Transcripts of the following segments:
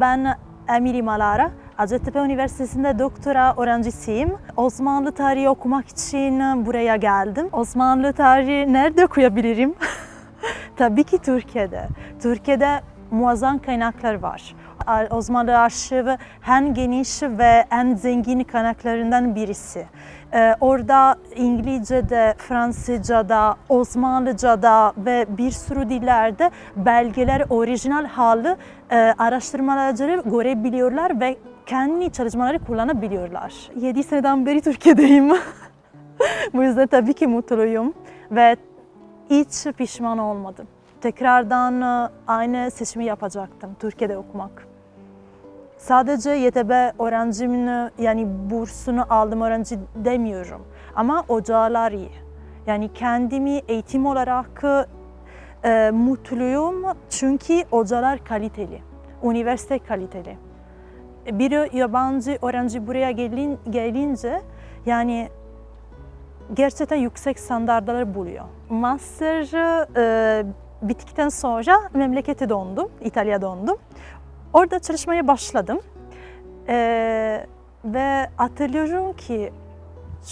Ben Emiri Malara. Hacettepe Üniversitesi'nde doktora öğrencisiyim. Osmanlı tarihi okumak için buraya geldim. Osmanlı tarihi nerede okuyabilirim? Tabii ki Türkiye'de. Türkiye'de muazzam kaynaklar var. Osmanlı arşivi en geniş ve en zengin kaynaklarından birisi. Ee, orada İngilizce'de, Fransızca'da, Osmanlıca'da ve bir sürü dillerde belgeler orijinal hali e, araştırmacıları görebiliyorlar ve kendi çalışmaları kullanabiliyorlar. 7 seneden beri Türkiye'deyim. Bu yüzden tabii ki mutluyum ve hiç pişman olmadım. Tekrardan e, aynı seçimi yapacaktım Türkiye'de okumak. Sadece YTB öğrencimin yani bursunu aldım öğrenci demiyorum. Ama hocalar iyi. Yani kendimi eğitim olarak e, mutluyum çünkü hocalar kaliteli. Üniversite kaliteli. Bir yabancı öğrenci buraya gelin, gelince yani gerçekten yüksek standartlar buluyor. Master e, bittikten sonra memlekete döndüm, İtalya döndüm. Orada çalışmaya başladım. E, ve hatırlıyorum ki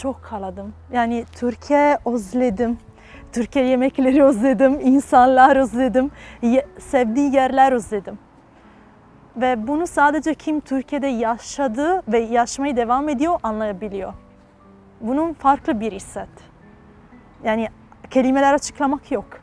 çok kaladım. Yani Türkiye özledim. Türkiye yemekleri özledim, insanlar özledim, sevdiği yerler özledim. Ve bunu sadece kim Türkiye'de yaşadı ve yaşamaya devam ediyor anlayabiliyor. Bunun farklı bir hisset. Yani kelimeler açıklamak yok.